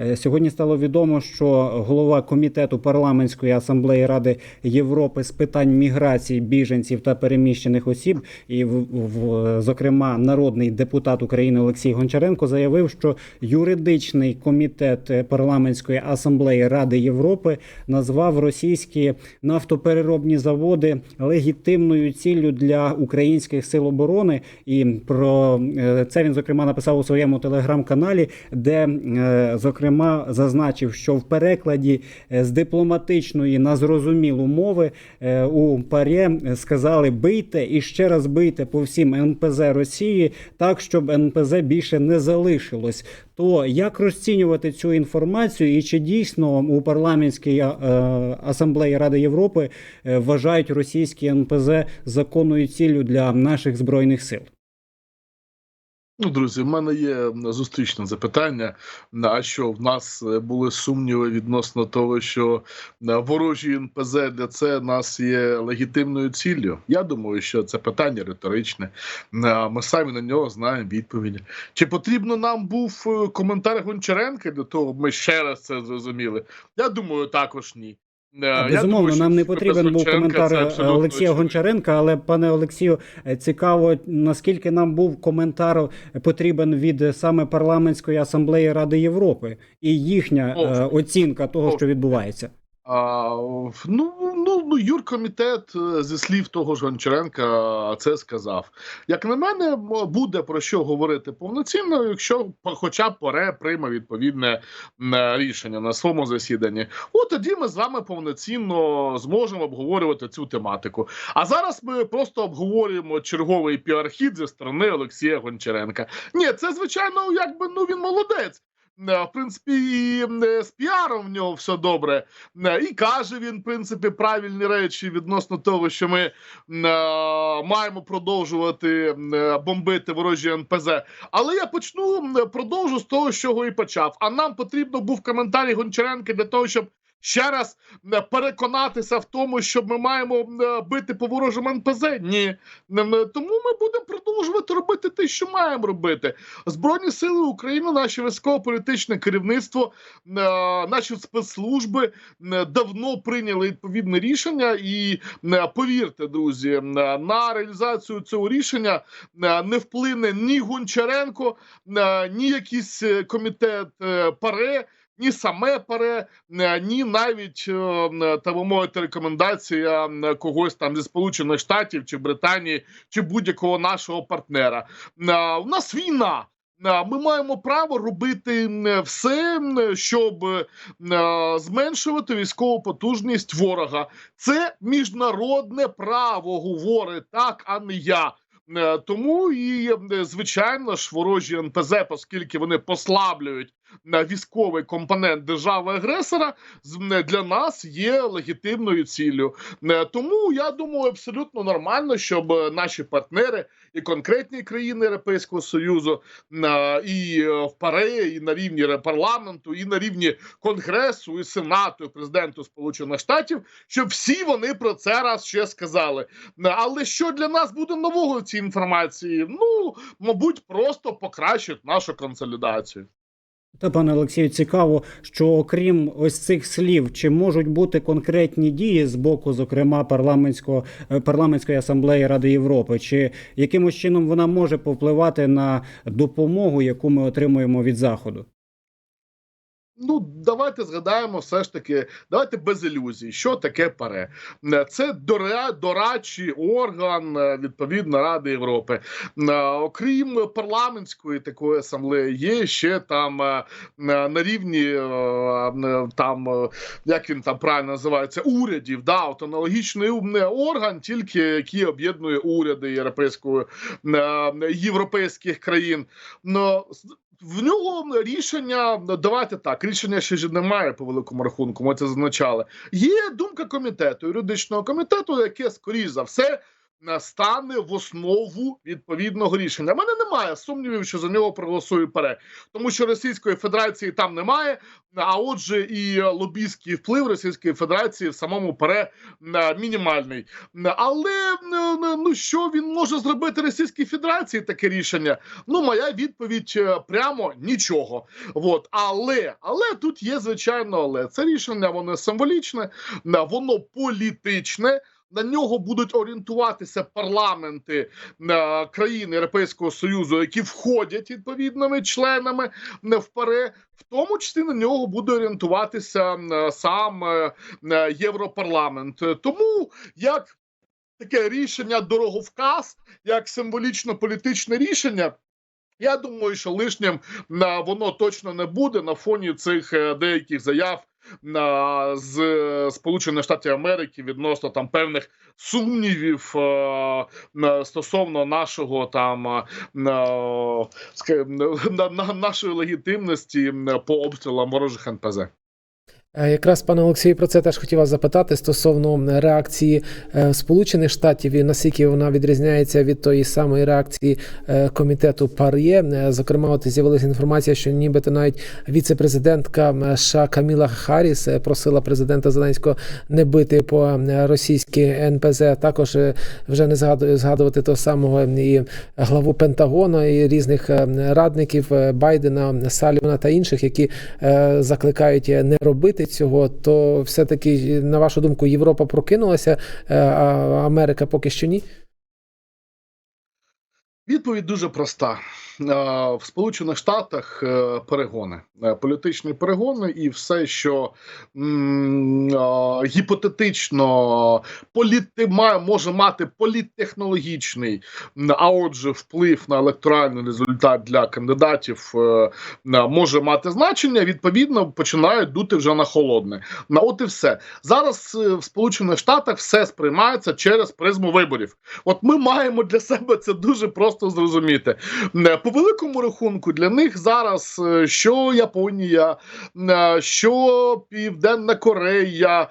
Е, Сьогодні стало відомо, що голова комітету парламентської асамблеї Ради Європи з питань міграції біженців та переміщених осіб, і в, зокрема народний депутат України Олексій Гончаренко заявив, що юридичний комітет е, парламентської асамблеї Ради Європи назвав російські нафтопереробні заводи легітимною ціллю для українських сил оборони. І про е, це він зокрема написав у своєму телеграм-каналі, де е, зокрема зазначив, що в перекладі е, з дипломатичної на зрозумілу мови е, у ПАРЄ сказали бийте і ще раз бийте по всім НПЗ Росії, так щоб НПЗ більше не залишилось. То як розцінювати цю інформацію, і чи дійсно у парламентській е, асамблеї Ради Європи вважають російські НПЗ законною ціллю для наших збройних сил? Ну, друзі, в мене є зустрічне запитання. А що в нас були сумніви відносно того, що ворожі НПЗ для це нас є легітимною ціллю? Я думаю, що це питання риторичне. Ми самі на нього знаємо відповіді. Чи потрібно нам був е, коментар Гончаренка для того, щоб ми ще раз це зрозуміли? Я думаю, також ні. Е, я Безумовно, думаю, нам не потрібен був коментар е, Олексія. Гончаренка, але пане Олексію, е, цікаво, наскільки нам був коментар потрібен від е, саме парламентської асамблеї Ради Європи і їхня О, оцінка того, О, що відбувається. А, ну, ну, юркомітет е, зі слів того ж Гончаренка це сказав. Як на мене, буде про що говорити повноцінно, якщо хоча б ПОРЕ прийме відповідне е, рішення на своєму засіданні. От тоді ми з вами повноцінно зможемо обговорювати цю тематику. А зараз ми просто обговорюємо черговий піархід зі сторони Олексія Гончаренка. Ні, це звичайно, якби ну він молодець. Е, В принципі, і е, з піаром в нього все добре. Е, І каже він, в принципі, правильні речі відносно того, що ми маємо продовжувати бомбити ворожі НПЗ. Але я почну продовжу з того, з чого і почав. А нам потрібно був коментарі Гончаренка для того, щоб. Ще раз е, переконатися в тому, що ми маємо е, бити по ворожим НПЗ. Ні, е, тому ми будемо продовжувати робити те, що маємо робити. Збройні сили України, наше військово-політичне керівництво, наші спецслужби давно прийняли відповідне рішення, і повірте, друзі, на реалізацію цього рішення не вплине ні Гончаренко, ні якийсь комітет ПАРЕ. Ні саме ПАРЕ, е, ні навіть е, та ви мовити рекомендація когось там зі Сполучених Штатів чи Британії чи будь-якого нашого партнера. Е, У нас війна. Ми маємо право робити все, щоб зменшувати військову потужність ворога. Це міжнародне право говорить так, а не я. Тому і звичайно ж ворожі НПЗ, оскільки вони послаблюють військовий компонент держави-агресора, для нас є легітимною ціллю. Е, Тому я думаю, абсолютно нормально, щоб е, наші партнери і конкретні країни Європейського Союзу е, і в ПАРЕ, і на рівні парламенту, і на рівні Конгресу, і Сенату, і президенту Сполучених Штатів, щоб всі вони про це раз ще сказали. Але що для нас буде нового в цій інформації? Ну, мабуть, просто покращить нашу консолідацію. Та пане Олексію, цікаво, що окрім ось цих слів, чи можуть бути конкретні дії з боку, зокрема, парламентського е, парламентської асамблеї Ради Європи, чи якимось чином вона може повпливати на допомогу, яку ми отримуємо від заходу? Ну, давайте згадаємо все ж таки, давайте без ілюзій, що таке ПАРЕ. Це дора- дорадчий орган е, відповідно Ради Європи. Е, Окрім парламентської такої асамблеї, є ще там е, на рівні там, як він там правильно називається, урядів. Да, от аналогічний орган, тільки який об'єднує уряди європейської європейських країн. Ну, в нього рішення, ну, давайте так, рішення ще ж немає по великому рахунку. Ми це зазначали. Є думка комітету, юридичного комітету, яке, скоріш за все, стане в основу відповідного рішення. У мене немає сумнівів, що за нього проголосує ПЕРЕ, тому що Російської Федерації там немає. А отже, і лобійський вплив Російської Федерації в самому ПЕРЕ е, мінімальний. Але е, ну що він може зробити Російській Федерації таке рішення? Ну, моя відповідь е, прямо нічого. От, але, але тут є звичайно, але це рішення воно символічне, е, воно політичне. На нього будуть орієнтуватися парламенти е, країн Європейського союзу, які входять відповідними членами е, в ПАРЕ, в тому числі на нього буде орієнтуватися е, сам е, Європарламент. Тому як таке рішення дороговказ, як символічно політичне рішення. Я думаю, що лишнім воно точно не буде на фоні цих деяких заяв з Сполучених Штатів Америки відносно там певних сумнівів е, стосовно нашого там е, нашої легітимності по обстрілам ворожих НПЗ. Е, Якраз пане Олексію, про це теж хотів вас запитати стосовно реакції е, Сполучених Штатів і наскільки вона відрізняється від тої самої реакції е, комітету ПАРЄ. Зокрема, от з'явилася інформація, що нібито навіть віце-президентка США Каміла Харріс е, просила президента Зеленського не бити по російській НПЗ. Також вже не згадую згадувати того самого і главу Пентагону, і різних радників Байдена, Салівана та інших, які закликають не робити цього, то все-таки, на вашу думку, Європа прокинулася, е, а Америка поки що ні? Відповідь дуже проста. Е, В Сполучених Штатах е, перегони, е, політичні перегони, і все, що гіпотетично політи, може мати політтехнологічний, а отже, вплив на електоральний результат для кандидатів може мати значення. Відповідно, починають дути вже на холодне. На от і все зараз в Сполучених Штатах все сприймається через призму виборів. От ми маємо для себе це дуже просто зрозуміти. Е, По великому рахунку для них зараз е, що Японія, е, що Південна Корея,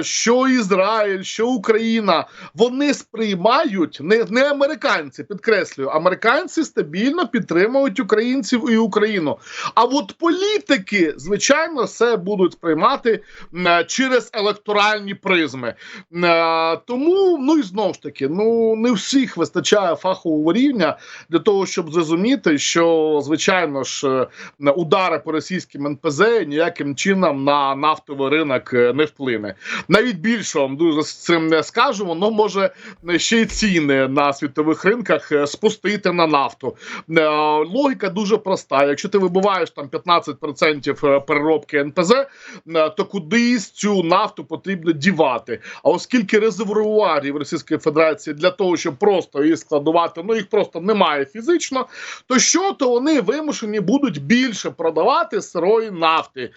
що Ізраїль, що Україна, вони сприймають не, не американці, підкреслюю, американці стабільно підтримують українців і Україну. А от політики, звичайно, все будуть сприймати е, через електоральні призми. Е, Тому, ну і знову ж таки, ну не всіх вистачає фахового рівня для того, щоб зрозуміти, що звичайно ж е, удари по російським НПЗ ніяким чином на нафтовий ринок е, не вплине. Навіть більше вам дуже з цим не скажу, воно може е, ще й ціни на світових ринках е, спустити на нафту. Е, Логіка дуже проста. Якщо ти вибиваєш там 15% переробки НПЗ, е, то кудись цю нафту потрібно дівати. А оскільки резервуарів Російської Федерації для того, щоб просто її складувати, ну їх просто немає фізично, то що то вони вимушені будуть більше продавати сирої нафти.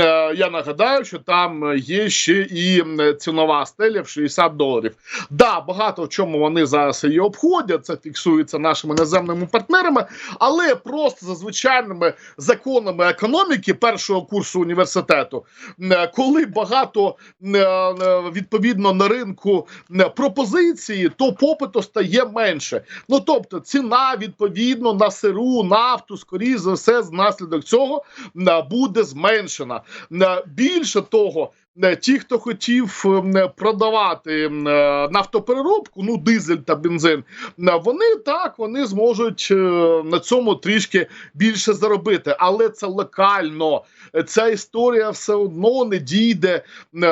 Е, Я нагадаю, що там є ще і цінова стеля в 60 доларів. Да, багато в чому вони зараз її обходять. Це фіксується нашими наземними партнерами, але просто за звичайними законами економіки першого курсу університету, коли багато е, відповідно на ринку пропозиції, то попиту стає менше. Ну тобто, ціна відповідно на сиру нафту, скоріше за все, внаслідок цього буде зменшена. Більше того. Е, Ті, хто хотів е, продавати е, нафтопереробку, ну дизель та бензин, вони так вони зможуть на цьому трішки більше заробити, але це локально. Ця історія все одно не дійде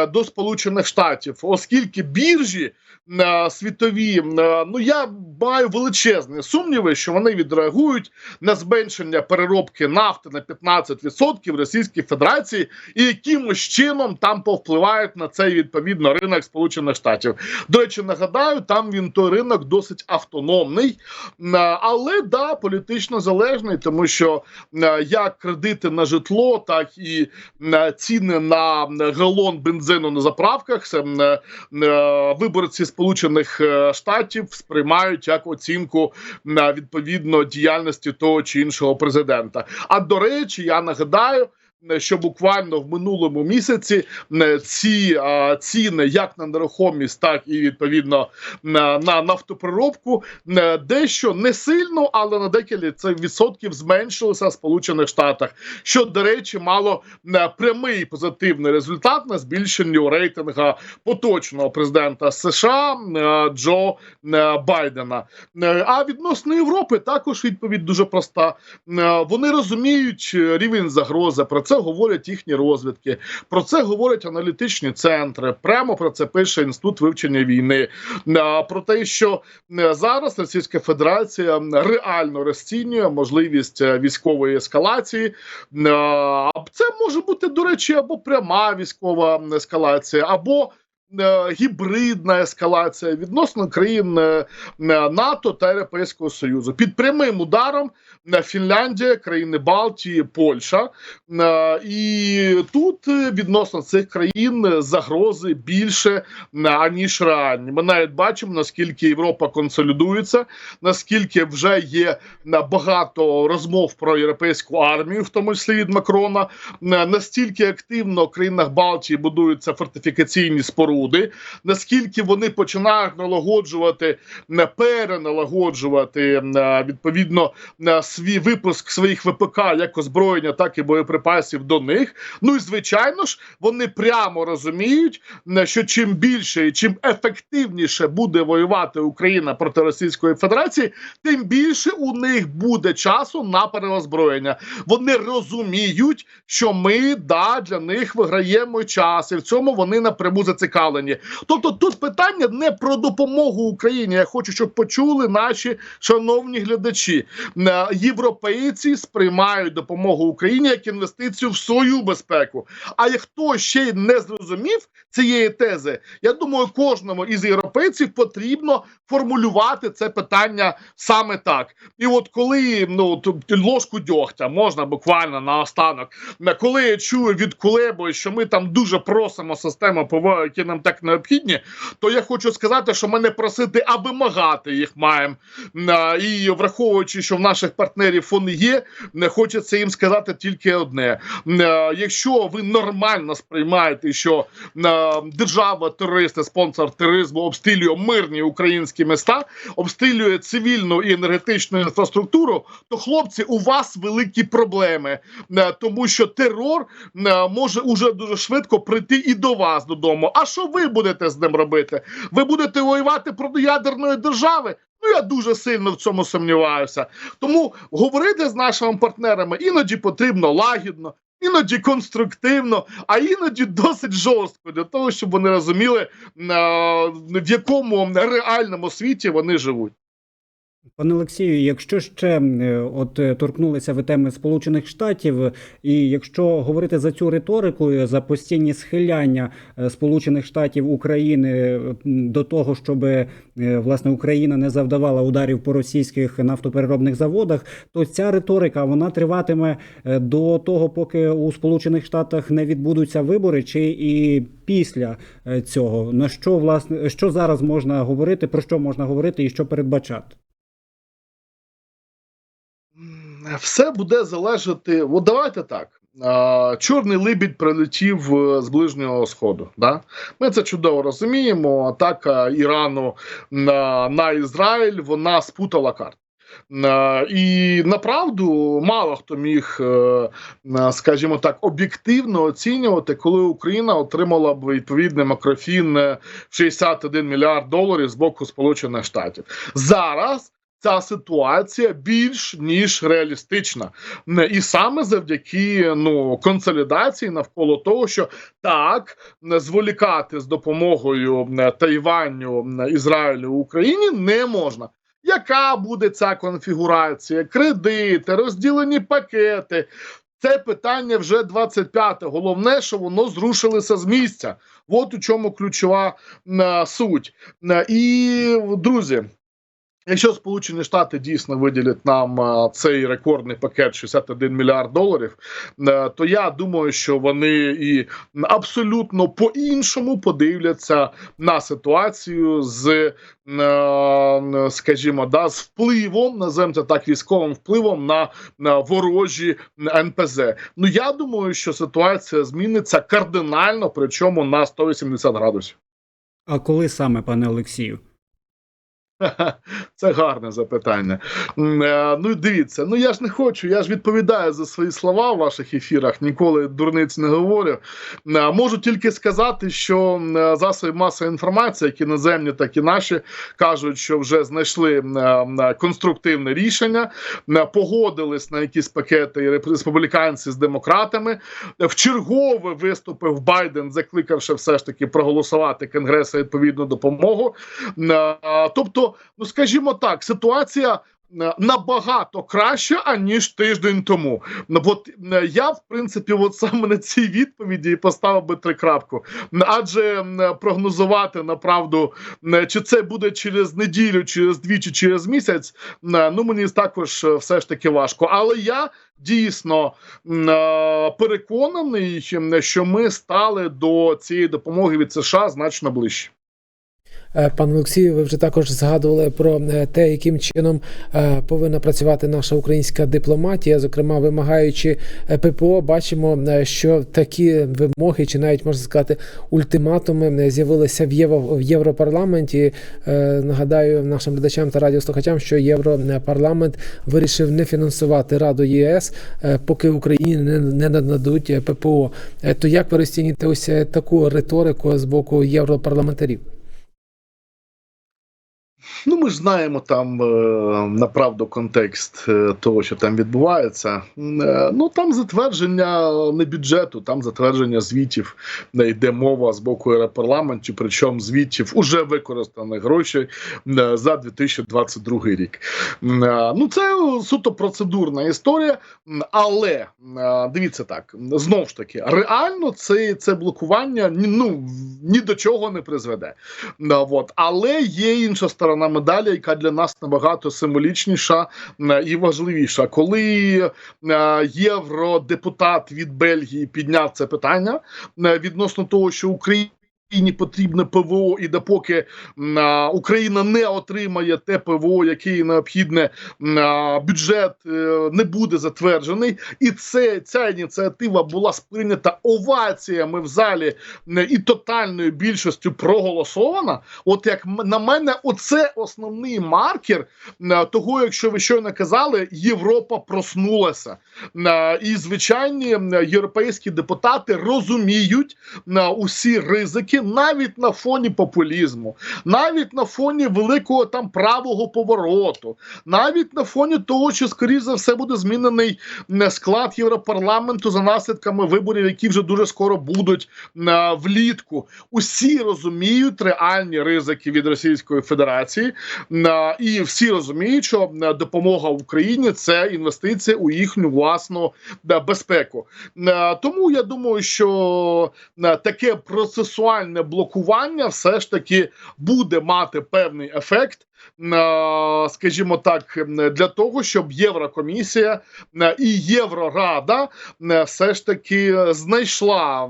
до Сполучених Штатів, оскільки біржі світові, е, ну я маю величезні сумніви, що вони відреагують на зменшення переробки нафти на 15% в Російській Федерації і якимось чином там повпливають на цей відповідно ринок Сполучених Штатів. До речі, нагадаю, там він той ринок досить автономний, е, але да, політично залежний, тому що е, як кредити на житло, так і е, ціни на галон бензину на заправках. Е, е, виборці Сполучених е, Штатів сприймають як оцінку відповідно діяльності того чи іншого президента. А до речі, я нагадаю. Е, що буквально в минулому місяці е, ці а, ціни, як на нерухомість, так і відповідно на, на нафтопереробку, е, дещо не сильно, але на декілька відсотків зменшилося в Сполучених Штатах, що, до речі, мало е, прямий позитивний результат на збільшенню рейтинга поточного президента США е, Джо е, Байдена. Е, А відносно Європи також відповідь дуже проста. Е, Вони розуміють е, рівень загрози. Про говорять їхні розвідки. Про це говорять аналітичні центри. Прямо про це пише інститут вивчення війни. Про те, що зараз Російська Федерація реально розцінює можливість е, військової ескалації. Це може бути, до речі, або пряма військова ескалація, або гібридна ескалація відносно країн е, е, НАТО та Європейського Союзу під прямим ударом е, Фінляндія, країни Балтії, Польща. Е, І тут е, відносно цих країн е, загрози більше е, аніж реальні. Ми навіть бачимо наскільки Європа консолідується, наскільки вже є е, багато розмов про європейську армію, в тому числі від Макрона. Е, Настільки активно в країнах Балтії будуються фортифікаційні споруди, наскільки вони починають налагоджувати, переналагоджувати відповідно е, свій випуск своїх ВПК як озброєння, так і боєприпасів до них. Ну і звичайно ж, вони прямо розуміють, що чим більше і чим ефективніше буде воювати Україна проти Російської Федерації, тим більше у них буде часу на переозброєння. Вони розуміють, що ми да для них виграємо час, і в цьому вони напряму зацікавлені. Тобто, тут питання не про допомогу Україні. Я хочу, щоб почули наші шановні глядачі. Е, Європейці сприймають допомогу Україні як інвестицію в свою безпеку. А як хто ще не зрозумів цієї тези, я думаю, кожному із європейців потрібно формулювати це питання саме так. І от коли ну ложку дьогтя можна буквально наостанок, е, коли я чую від Кулебої, що ми там дуже просимо систему ПВО, які нам так необхідні, то я хочу сказати, що ми не просити, а вимагати їх маємо. І враховуючи, що в наших партнерів вони є, не хочеться їм сказати тільки одне: якщо ви нормально сприймаєте, що держава терористи, спонсор тероризму обстрілює мирні українські міста, обстрілює цивільну і енергетичну інфраструктуру, то хлопці, у вас великі проблеми, тому що терор може уже дуже швидко прийти і до вас додому. А що ви будете з ним робити? Ви будете воювати проти ядерної держави? Ну я дуже сильно в цьому сумніваюся. Тому говорити з нашими партнерами іноді потрібно лагідно. Іноді конструктивно, а іноді досить жорстко для того, щоб вони розуміли, е, в якому реальному світі вони живуть. Пане Олексію, якщо ще е, от е, торкнулися ви теми Сполучених Штатів, і якщо говорити за цю риторику, е, за постійні схиляння е, Сполучених Штатів України е, до того, щоб е, власне Україна не завдавала ударів по російських нафтопереробних заводах, то ця риторика вона триватиме е, до того, поки у Сполучених Штатах не відбудуться вибори, чи і після е, цього на що власне що зараз можна говорити, про що можна говорити і що передбачати? Все буде залежати. От давайте так. Чорний либідь прилетів е, з ближнього сходу. Да? Ми це чудово розуміємо. Атака Ірану на, на Ізраїль вона спутала карти. Е, І направду мало хто міг, е, скажімо так, об'єктивно оцінювати, коли Україна отримала б відповідний макрофін е, 61 мільярд доларів з боку Сполучених Штатів. Зараз ця ситуація більш ніж реалістична, і саме завдяки ну консолідації навколо того, що так зволікати з допомогою Тайваню, Ізраїлю Україні не можна. Яка буде ця конфігурація? Кредити, розділені пакети. Це питання вже 25-те. Головне, що воно зрушилося з місця. От у чому ключова суть. І друзі, Якщо Сполучені Штати дійсно виділять нам е, цей рекордний пакет 61 мільярд доларів, е, то я думаю, що вони і абсолютно по-іншому подивляться на ситуацію з, е, скажімо, да, з впливом це так військовим впливом на, на ворожі НПЗ. Ну я думаю, що ситуація зміниться кардинально, причому на 180 градусів. А коли саме, пане Олексію? Це гарне запитання. Е, Ну дивіться, ну я ж не хочу, я ж відповідаю за свої слова в ваших ефірах, ніколи дурниць не говорю. Е, Можу тільки сказати, що е, засоби масової інформації, як іноземні, так і наші, кажуть, що вже знайшли конструктивне рішення, погодились на якісь пакети республіканці з демократами. В чергове виступив Байден, закликавши все ж таки проголосувати Конгресу відповідну допомогу. Е, Ну скажімо так, ситуація. е, Набагато краще аніж тиждень тому. От е, я, в принципі, от саме на цій відповіді і поставив би трикрапку. Адже м, прогнозувати направду, чи це буде через неділю, через дві чи через місяць. Ну мені також е, все ж таки важко. Але я дійсно переконаний, що ми стали до цієї допомоги від США значно ближче. Е, Пане Олексію, ви вже також згадували про е, те, яким чином е, повинна працювати наша українська дипломатія, зокрема вимагаючи ППО, бачимо, що такі вимоги, чи навіть можна сказати, ультиматуми з'явилися в Євро в Європарламенті. Нагадаю нашим глядачам та радіослухачам, що Європарламент вирішив не фінансувати Раду ЄС, поки Україні не, нададуть ППО. То як ви розцінюєте ось таку риторику з боку європарламентарів? Ну, ми ж знаємо там е, направду контекст е, того, що там відбувається. Е, ну там затвердження не бюджету, там затвердження звітів, де йде мова з боку Європарламенту, причому звітів уже використаних грошей за 2022 рік. Ну це суто процедурна історія, але дивіться так: знов ж таки, реально це, це блокування ну ні до чого не призведе. От. Але є інша сторона медалі, яка для нас набагато символічніша і важливіша. Коли е, євродепутат від Бельгії підняв це питання е, відносно того, що Україна. Україні потрібне ПВО, і допоки а, Україна не отримає те ПВО, яке необхідне, а, бюджет е, не буде затверджений. І це ця ініціатива була сприйнята оваціями в залі і тотальною більшістю проголосована. От як на мене, оце основний маркер е, того, якщо ви щойно казали, Європа проснулася. Е, І звичайні європейські депутати розуміють на усі ризики, навіть на фоні популізму, навіть на фоні великого там правого повороту, навіть на фоні того, що скоріш за все буде змінений склад Європарламенту за наслідками виборів, які вже дуже скоро будуть влітку. Усі розуміють реальні ризики від Російської Федерації, і всі розуміють, що допомога Україні це інвестиція у їхню власну безпеку. Тому я думаю, що таке процесуальне блокування все ж таки буде мати певний ефект. е, Скажімо так, для того, щоб Єврокомісія е, і Єврорада е, все ж таки знайшла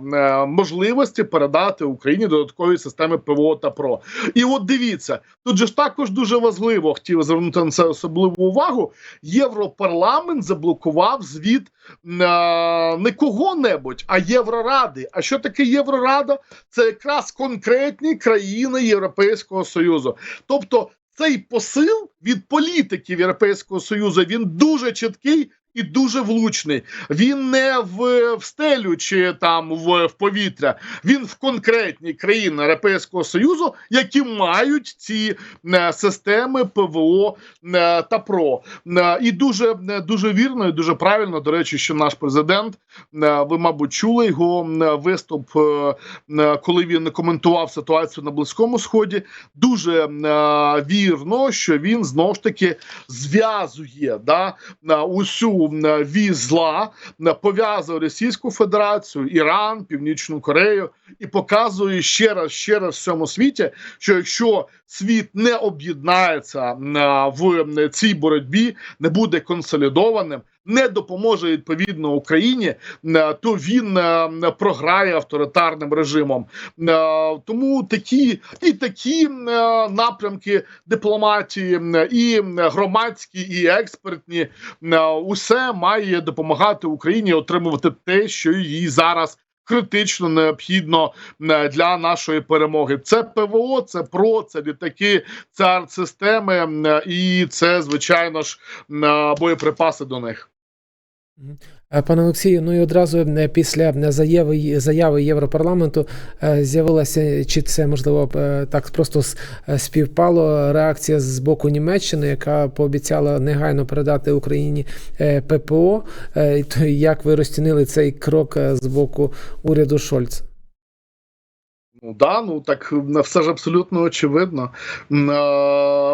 можливості передати Україні додаткові системи ПВО та ПРО. І от дивіться, тут же ж також дуже важливо хотів звернути на це особливу увагу. Європарламент заблокував звіт не кого-небудь, а Євроради. А що таке Єврорада? Це якраз конкретні країни Європейського Союзу. Тобто цей посил від політиків Європейського Союзу він дуже чіткий. І дуже влучний. Він не в, в стелю чи там в, в повітря. Він в конкретні країни Європейського Союзу, які мають ці е, системи ПВО е, та ПРО. Е, і дуже е, дуже вірно і дуже правильно. До речі, що наш президент, е, ви, мабуть, чули його е, виступ, е, е, коли він коментував ситуацію на Близькому Сході. Дуже е, вірно, що він знов ж таки зв'язує да, на усю е, вісь зла, е, пов'язує Російську Федерацію, Іран, Північну Корею і показує ще раз, ще раз всьому світі, що якщо світ не об'єднається е, в цій боротьбі, не буде консолідованим, не допоможе відповідно Україні, е, то він е, програє авторитарним режимом. Е, Тому такі і такі е, напрямки дипломатії, е, і громадські, і експертні, е, усе має допомагати Україні отримувати те, що їй зараз. Критично необхідно е, для нашої перемоги. Це ПВО, це ПРО, це літаки, це артсистеми е, і це, звичайно ж, е, боєприпаси до них. Е, Пане Олексію, ну і одразу е, після заяви заяви Європарламенту е, з'явилася, чи це можливо е, так просто е, співпало реакція з боку Німеччини, яка пообіцяла негайно передати Україні е, ППО. Е, Як ви розцінили цей крок е, з боку уряду Шольц? Ну да, ну так все ж абсолютно очевидно. Е,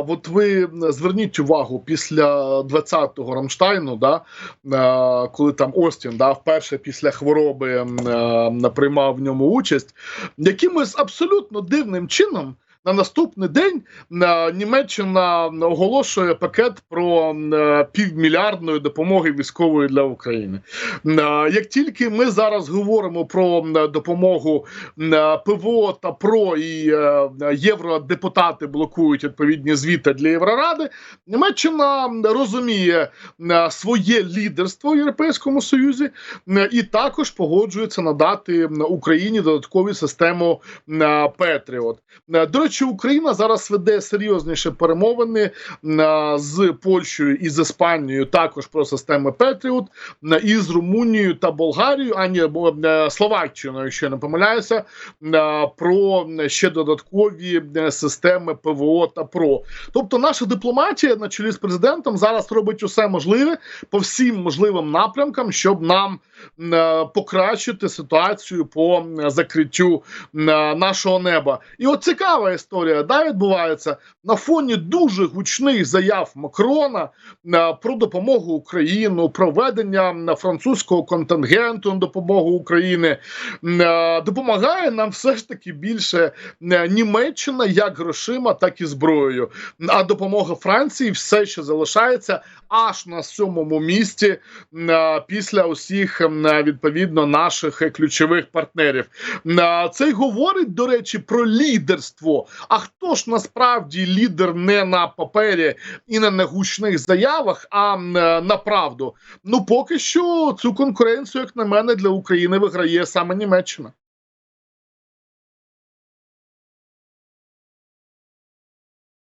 От ви зверніть увагу після 20-го Рамштайну, да, е, коли там Остін да, вперше після хвороби е, приймав в ньому участь, якимось абсолютно дивним чином. На наступний день е, Німеччина оголошує пакет про е, півмільярдної допомоги військової для України. Е, Як тільки ми зараз говоримо про допомогу ПВО та ПРО і євродепутати блокують відповідні звіти для Євроради, Німеччина розуміє своє лідерство в Європейському Союзі і також погоджується надати Україні додаткову систему Петріот. До речі, Україна зараз веде серйозніші перемовини з Польщею і з Іспанією також про системи Петріот, і з Румунією та Болгарією, а ні, Словаччиною, якщо я не помиляюся, про ще додаткові системи ПВО та ПРО. Тобто, наша дипломатія на чолі з президентом зараз робить усе можливе по всім можливим напрямкам, щоб нам покращити ситуацію по закриттю нашого неба. І от цікава історія, да, відбувається на фоні дуже гучних заяв Макрона е, про допомогу Україну, про ведення е, французького контингенту на допомогу Україні. Е, Допомагає нам все ж таки більше Німеччина як грошима, так і зброєю. А допомога Франції все ще залишається аж на сьомому місці після усіх відповідно наших ключових партнерів. Це й говорить, до речі, про лідерство. А хто ж насправді лідер не на папері і не на гучних заявах, а е, на правду? Ну поки що цю конкуренцію, як на мене, для України виграє саме Німеччина.